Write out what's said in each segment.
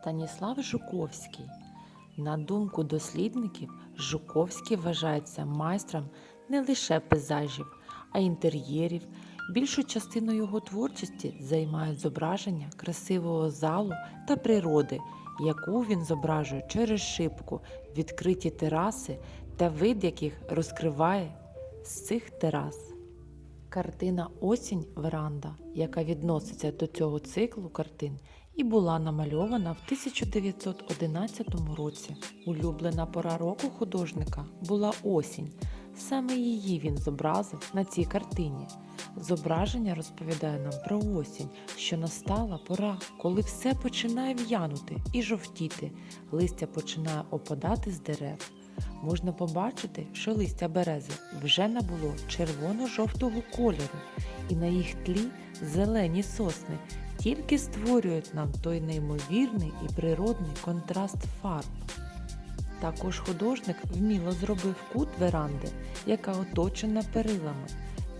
Станіслав Жуковський. На думку дослідників, Жуковський вважається майстром не лише пейзажів, а й інтер'єрів. Більшу частину його творчості займають зображення красивого залу та природи, яку він зображує через шибку, відкриті тераси та вид яких розкриває з цих терас. Картина Осінь Веранда, яка відноситься до цього циклу картин, і була намальована в 1911 році. Улюблена пора року художника була осінь. Саме її він зобразив на цій картині. Зображення розповідає нам про осінь, що настала пора, коли все починає в'янути і жовтіти, листя починає опадати з дерев. Можна побачити, що листя берези вже набуло червоно-жовтого кольору, і на їх тлі зелені сосни тільки створюють нам той неймовірний і природний контраст фарб. Також художник вміло зробив кут веранди, яка оточена перилами.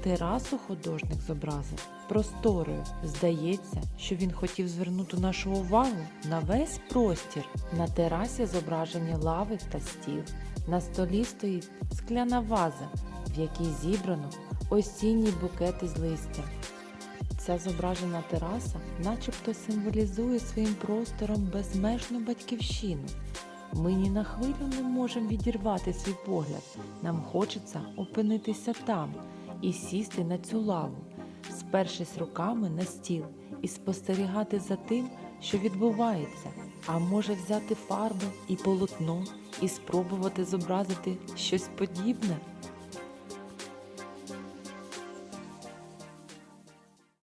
Терасу художник зобразив просторою. Здається, що він хотів звернути нашу увагу на весь простір. На терасі зображені лави та стіл. На столі стоїть скляна ваза, в якій зібрано осінні букети з листя. Ця зображена тераса начебто символізує своїм простором безмежну батьківщину. Ми ні на хвилю не можемо відірвати свій погляд. Нам хочеться опинитися там і сісти на цю лаву, спершись руками на стіл і спостерігати за тим, що відбувається, а може взяти фарби і полотно і спробувати зобразити щось подібне.